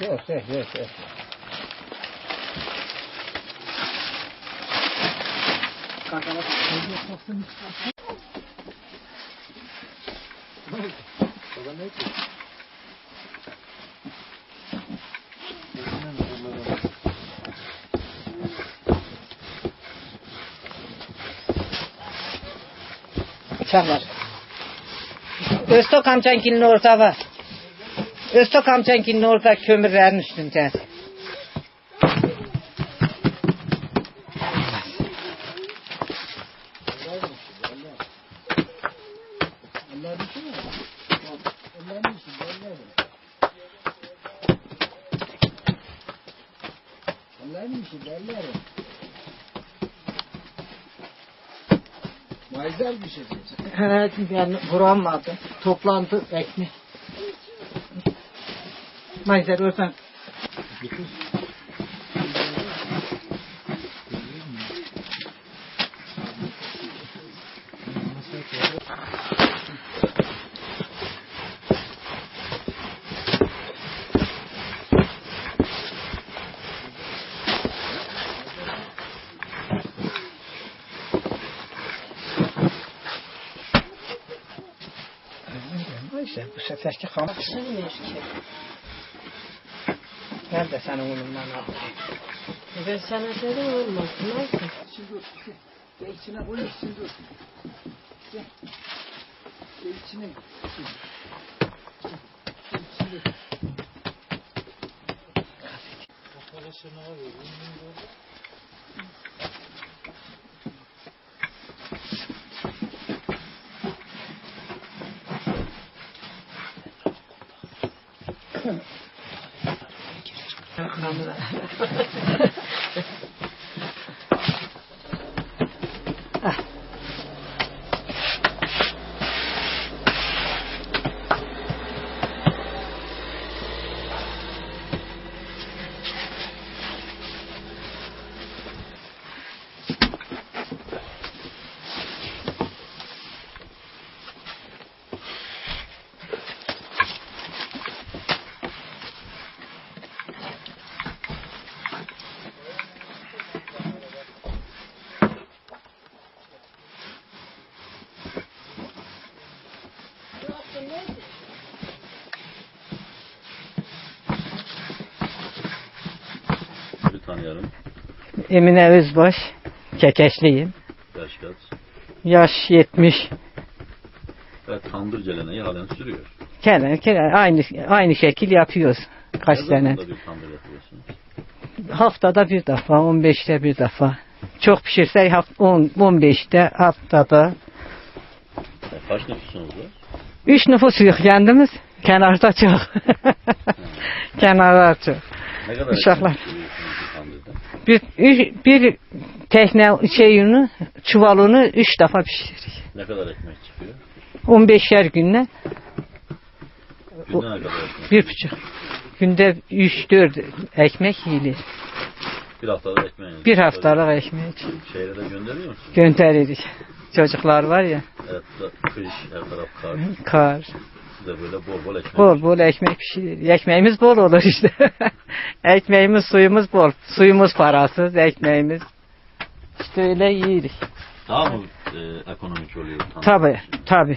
Yok yok yok. yok. Bıçaklar. Öztok amcankinin orada var. Öztok amcankinin orada kömürlerin üstünde. Mayzer bir şey. Evet ben vuramadım. Toplandı ekmek. Mayzer oradan. Neyse bu seferki hamur. Ben de senin unundan aldım. Ben sana dedim olmaz. Neyse. Şimdi dur. Gel içine koy. Şimdi dur. Gel. Gel içine. Bir tanıyalım. Emine Özbaş. Kekeşliyim. Yaş kaç? Yaş 70. Ve tandır geleneği halen sürüyor. Kenar kenar aynı aynı şekil yapıyoruz. Kaç Ne sene. bir tandır yapıyorsunuz? Haftada bir defa, 15'te bir defa. Çok pişirsek haft- 10 15'te haftada. E, kaç nüfusunuz var? Üç nüfus yok kendimiz. Kenarda çok. Kenarda çok. Ne kadar Uşaklar. Bir üç- bir tekne şeyini, çuvalını üç defa pişiririk. Ne kadar ekmek çıkıyor? 15'er günde Günde ne kadar ekmek? bir buçuk. Günde üç dört ekmek yiyilir. Bir haftada ekmeğiniz. Bir haftalık ekmek Şehre de gönderiyor musunuz? gönderirik. Çocuklar var ya, Evet, kış, her taraf kar. kar. Siz de böyle bol bol ekmek. Bol bol ekmek pişirir. Ekmeğimiz bol olur işte. ekmeğimiz, suyumuz bol. Suyumuz parasız, ekmeğimiz. İşte öyle yiyirik. Daha mı e, ekonomik oluyor? Tabi, tabi.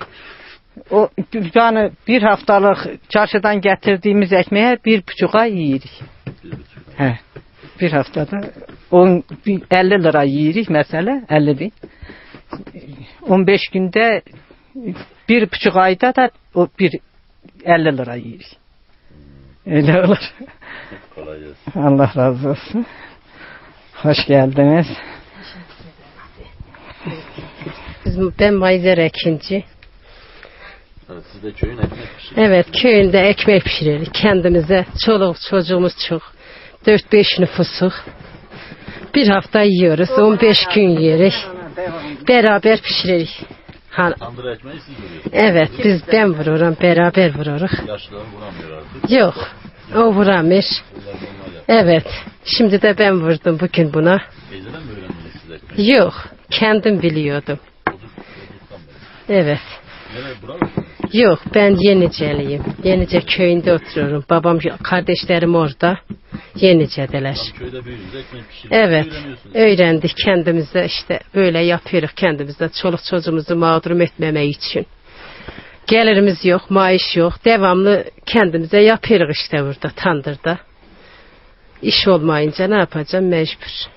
O yani bir haftalık çarşıdan getirdiğimiz ekmeğe bir buçuğa yiyirik. Bir. He. Bir haftada 10 bir 50 lira yiyirik mesela 50 bin. 15 günde bir buçuk ayda da o bir 50 lira yiyirik. Öyle olur. Kolay gelsin. Allah razı olsun. Hoş geldiniz. Biz, ben Mayzer Ekinci. Evet, siz de köyün ekmek pişiriyor. Evet köyünde ekmek pişiririk kendimize. Çoluk çocuğumuz çok. 4-5 nüfusuk. Bir hafta yiyoruz. 15 gün yiyerek. Beraber pişiririk. Ha, Tandır ekmeği siz vuruyorsunuz. evet biz ben vururum. Beraber vururuz. Yaşlılar vuramıyor artık. Yok. O vuramır. Bunlar normal yap. Evet. Şimdi de ben vurdum bugün buna. Teyzeden mi öğrendiniz siz ekmeği? Yok. Kendim biliyordum. Beri. Evet. Nereye buralı mısınız? Yok ben Yeniceliyim. Yenice köyünde oturuyorum. Babam kardeşlerim orada. Yenice'deler. Köyde büyüdünüz, ekmek pişirmeyi Evet. Öğrendik kendimize işte böyle yapıyoruz kendimize. Çoluk çocuğumuzu mağdur etmemek için. Gelirimiz yok, maaş yok. Devamlı kendimize yapıyoruz işte burada tandırda. İş olmayınca ne yapacağım mecbur.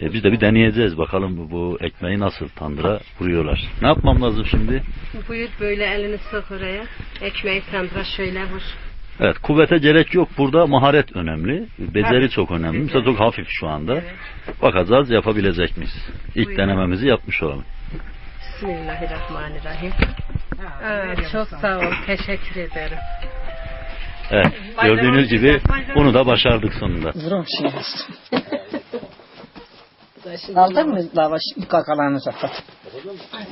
E biz de bir deneyeceğiz bakalım bu, bu ekmeği nasıl tandıra vuruyorlar. Ne yapmam lazım şimdi? Buyur böyle elini sok oraya. Ekmeği tandıra şöyle vur. Evet kuvvete gerek yok. Burada maharet önemli. Beceri çok önemli. Mesela çok hafif şu anda. Bakacağız yapabilecek miyiz? İlk Buyurun. denememizi yapmış olalım. Bismillahirrahmanirrahim. Aa, çok sağ ol. Teşekkür ederim. Evet gördüğünüz gibi bunu da başardık sonunda. Vurum yazdım. Aldın mı lavaş kakalarını zaten?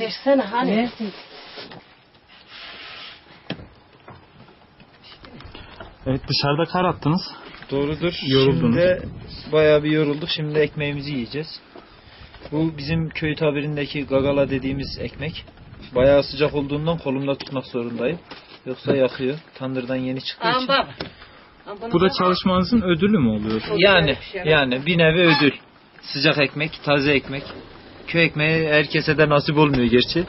Versene hani. Evet dışarıda kar attınız. Doğrudur. Yoruldunuz. Şimdi bayağı bir yorulduk. Şimdi ekmeğimizi yiyeceğiz. Bu bizim köy tabirindeki gagala dediğimiz ekmek. Bayağı sıcak olduğundan kolumda tutmak zorundayım. Yoksa yakıyor. Tandırdan yeni çıktığı için. Bu da çalışmanızın ödülü mü oluyor? Yani yani bir nevi ödül. Sıcak ekmek, taze ekmek. Köy ekmeği herkese de nasip olmuyor gerçi.